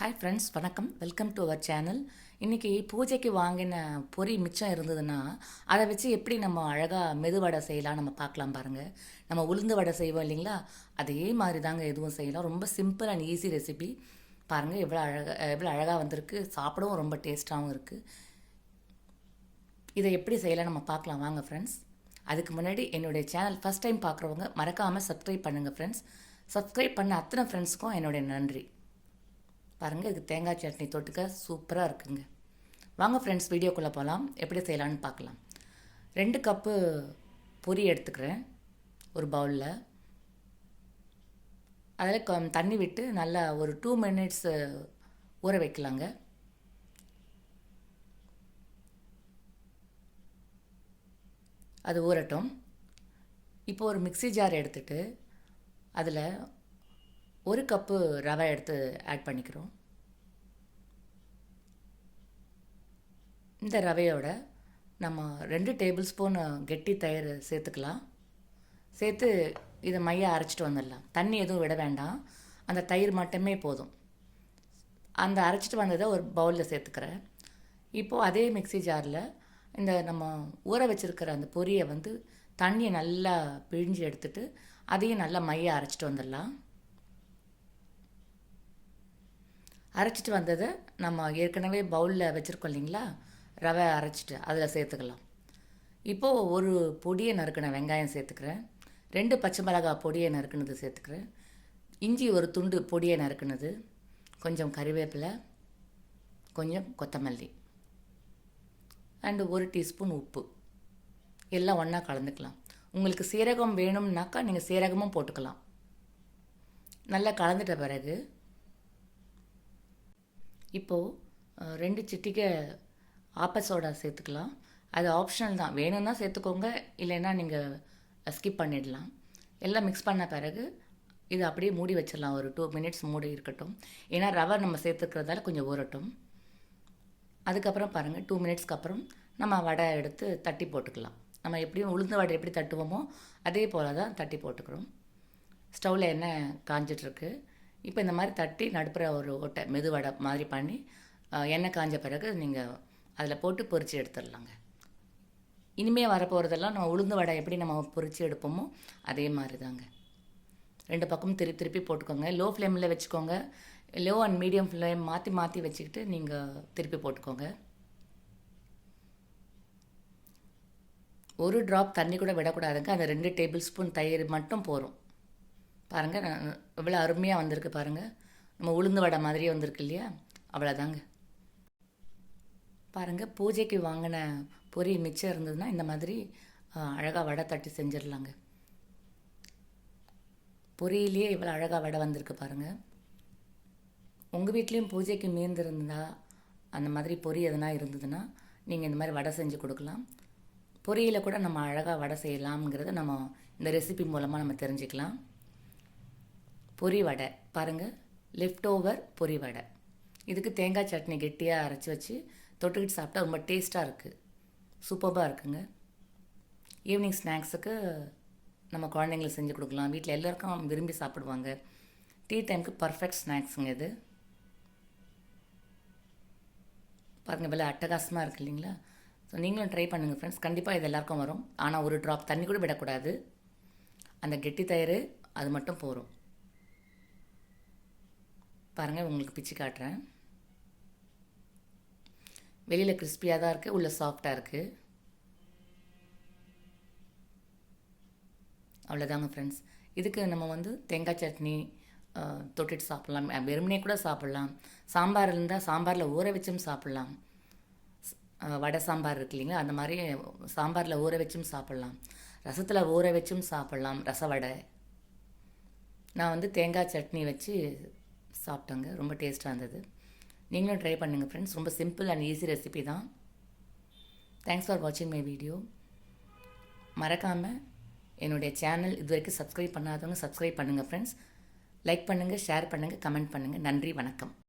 Hi friends வணக்கம். Welcome to our channel இன்றைக்கி பூஜைக்கு வாங்கின பொரி மிச்சம் இருந்ததுன்னா அதை வச்சு எப்படி நம்ம அழகாக மெது வடை செய்யலாம் நம்ம பார்க்கலாம் பாருங்கள் நம்ம உளுந்து வடை செய்வோம் இல்லைங்களா? அதே மாதிரி தாங்க எதுவும் செய்யலாம். ரொம்ப சிம்பிள் அண்ட் ஈஸி ரெசிபி பாருங்கள் எவ்வளோ அழகாக எவ்வளோ அழகாக வந்திருக்கு. சாப்பிடவும் ரொம்ப டேஸ்ட்டாகவும் இருக்குது இதை எப்படி செய்யலாம் நம்ம பார்க்கலாம். வாங்க ஃப்ரெண்ட்ஸ் அதுக்கு முன்னாடி என்னுடைய சேனல் ஃபஸ்ட் டைம் பார்க்குறவங்க மறக்காமல் சப்ஸ்கிரைப் பண்ணுங்கள் ஃப்ரெண்ட்ஸ் சப்ஸ்கிரைப் பண்ண அத்தனை ஃப்ரெண்ட்ஸ்க்கும் என்னுடைய நன்றி. பாருங்கள் இதுக்கு தேங்காய் சட்னி தொட்டுக்க சூப்பராக இருக்குங்க. வாங்க ஃப்ரெண்ட்ஸ் வீடியோக்குள்ளே போகலாம் எப்படி செய்யலான்னு பார்க்கலாம் ரெண்டு கப்பு பொரி எடுத்துக்கிறேன் ஒரு பவுலில் அதில் தண்ணி விட்டு நல்லா ஒரு டூ மினிட்ஸ் ஊற வைக்கலாங்க. அது ஊறட்டும். இப்போ ஒரு மிக்சி ஜார் எடுத்துகிட்டு அதில் ஒரு கப்பு ரவை எடுத்து ஆட் பண்ணிக்கிறோம். இந்த ரவையோட நம்ம ரெண்டு டேபிள் ஸ்பூன் கெட்டி தயிர் சேர்த்துக்கலாம். சேர்த்து இதை மைய அரைச்சிட்டு வந்துடலாம். தண்ணி எதுவும் விட வேண்டாம். அந்த தயிர் மட்டுமே போதும். அந்த அரைச்சிட்டு வந்ததை ஒரு பவுலில் சேர்த்துக்கிறேன். இப்போது அதே மிக்சி ஜாரில் இந்த நம்ம ஊற வச்சுருக்கிற அந்த பொரியை வந்து தண்ணியை நல்லா பிழிஞ்சு எடுத்துட்டு அதையும் நல்லா மைய அரைச்சிட்டு வந்துடலாம். அரைச்சிட்டு வந்ததை நம்ம ஏற்கனவே பவுலில் வச்சுருக்கோம் இல்லைங்களா? ரவை அரைச்சிட்டு அதில் சேர்த்துக்கலாம். இப்போது ஒரு பொடியை நறுக்கின வெங்காயம் சேர்த்துக்கிறேன். ரெண்டு பச்சை மிளகாய் பொடியை நறுக்குனது சேர்த்துக்கிறேன். இஞ்சி ஒரு துண்டு பொடியை நறுக்குனது. கொஞ்சம் கறிவேப்பிலை கொஞ்சம் கொத்தமல்லி அண்டு ஒரு டீஸ்பூன் உப்பு. எல்லாம் ஒன்றா கலந்துக்கலாம். உங்களுக்கு சீரகம் வேணும்னாக்கா நீங்கள் சீரகமும் போட்டுக்கலாம். நல்லா கலந்துட்ட பிறகு இப்போது ரெண்டு சிட்டிக்கை ஆப்ப சோடா சேர்த்துக்கலாம். அது ஆப்ஷனல் தான். வேணும்னா சேர்த்துக்கோங்க. இல்லைன்னா நீங்கள் ஸ்கிப் பண்ணிடலாம். எல்லாம் மிக்ஸ் பண்ண பிறகு இது அப்படியே மூடி வச்சிடலாம். ஒரு டூ மினிட்ஸ் மூடி இருக்கட்டும். ஏன்னா ரவை நம்ம சேர்த்துக்கிறதால கொஞ்சம் ஊறட்டும். அதுக்கப்புறம் பாருங்கள் டூ மினிட்ஸ்க்கு அப்புறம் நம்ம வடை எடுத்து தட்டி போட்டுக்கலாம். நம்ம எப்படியும் உளுந்த வடை எப்படி தட்டுவோமோ அதே போல் தான் தட்டி போட்டுக்கிறோம். ஸ்டவ்வில் எண்ணெய் காஞ்சிட்ருக்கு? இப்போ இந்த மாதிரி தட்டி நடுப்புற ஒரு ஒட்டை மெது வடை மாதிரி பண்ணி எண்ணெய் காஞ்ச பிறகு நீங்கள் அதில் போட்டு பொறிச்சு எடுத்துடலாங்க. இனிமேல் வரப்போகிறதெல்லாம் நம்ம உளுந்து வடை எப்படி நம்ம பொறிச்சு எடுப்போமோ அதே மாதிரி தாங்க ரெண்டு பக்கமும் திருப்பி திருப்பி போட்டுக்கோங்க. லோ ஃப்ளேமில் வச்சுக்கோங்க. லோ அண்ட் மீடியம் ஃப்ளேம் மாற்றி மாற்றி வச்சுக்கிட்டு நீங்கள் திருப்பி போட்டுக்கோங்க. ஒரு ட்ராப் தண்ணி கூட விடக்கூடாதுங்க. அந்த ரெண்டு டேபிள் ஸ்பூன் தயிர் மட்டும் போகிறோம் பாருங்கள் எவ்வளோ அருமையாக வந்திருக்கு பாருங்கள் நம்ம உளுந்து வடை மாதிரியே வந்திருக்கு இல்லையா? அவ்வளோதாங்க பாருங்கள் பூஜைக்கு வாங்கின பொரி மிச்சம் இருந்ததுன்னா இந்த மாதிரி அழகாக வடை தட்டி செஞ்சிடலாங்க. பொரியிலேயே இவ்வளோ அழகாக வடை வந்திருக்கு பாருங்கள் உங்கள் வீட்லேயும் பூஜைக்கு மீந்திருந்தா அந்த மாதிரி பொரி எதனா இருந்ததுன்னா நீங்கள் இந்த மாதிரி வடை செஞ்சு கொடுக்கலாம். பொரியில் கூட நம்ம அழகாக வடை செய்யலாம்ங்கிறத நம்ம இந்த ரெசிபி மூலமாக நம்ம தெரிஞ்சுக்கலாம். பொரி வடை பாருங்கள் லெஃப்ட் ஓவர் பொரி வடை. இதுக்கு தேங்காய் சட்னி கெட்டியாக அரைச்சி வச்சு தொட்டுக்கிட்டு சாப்பிட்டா ரொம்ப டேஸ்ட்டாக இருக்குது சூப்பராக இருக்குங்க. ஈவினிங் ஸ்நாக்ஸுக்கு நம்ம குழந்தைங்களுக்கு செஞ்சு கொடுக்கலாம். வீட்டில் எல்லாருக்கும் விரும்பி சாப்பிடுவாங்க. டீ டைமுக்கு பர்ஃபெக்ட் ஸ்நாக்ஸுங்க இது. பாருங்கள் விலை அட்டகாசமாக இருக்குது இல்லைங்களா? ஸோ நீங்களும் ட்ரை பண்ணுங்கள் ஃப்ரெண்ட்ஸ் கண்டிப்பாக இது எல்லாருக்கும் வரும். ஆனால் ஒரு ட்ராப் தண்ணி கூட விடக்கூடாது. அந்த கெட்டி தயிர் அது மட்டும் போகும் பாருங்கள் உங்களுக்கு பிச்சு காட்டுறேன். வெளியில் கிறிஸ்பியாக தான் இருக்குது உள்ளே சாஃப்டாக இருக்குது அவ்வளோதாங்க ஃப்ரெண்ட்ஸ் இதுக்கு நம்ம வந்து தேங்காய் சட்னி தொட்டுட்டு சாப்பிட்லாம். வெறுமனே கூட சாப்பிட்லாம். சாம்பார் இருந்தால் சாம்பாரில் ஊற வச்சும் சாப்பிட்லாம். வடை சாம்பார் இருக்கு இல்லைங்களா? அந்த மாதிரி சாம்பாரில் ஊற வச்சும் சாப்பிட்லாம். ரசத்தில் ஊற வச்சும் சாப்பிட்லாம். ரச வடை. நான் வந்து தேங்காய் சட்னி வச்சு சாப்பிட்டேங்க. ரொம்ப டேஸ்ட்டாக இருந்தது. நீங்களும் ட்ரை பண்ணுங்கள் ஃப்ரெண்ட்ஸ் ரொம்ப சிம்பிள் அண்ட் ஈஸி ரெசிபி தான். தேங்க்ஸ் ஃபார் வாட்சிங் மை வீடியோ மறக்காமல் என்னுடைய சேனல் இது வரைக்கும் சப்ஸ்கிரைப் பண்ணாதவங்க சப்ஸ்கிரைப் பண்ணுங்கள் ஃப்ரெண்ட்ஸ் லைக் பண்ணுங்கள் ஷேர் பண்ணுங்கள் கமெண்ட் பண்ணுங்கள் நன்றி வணக்கம்.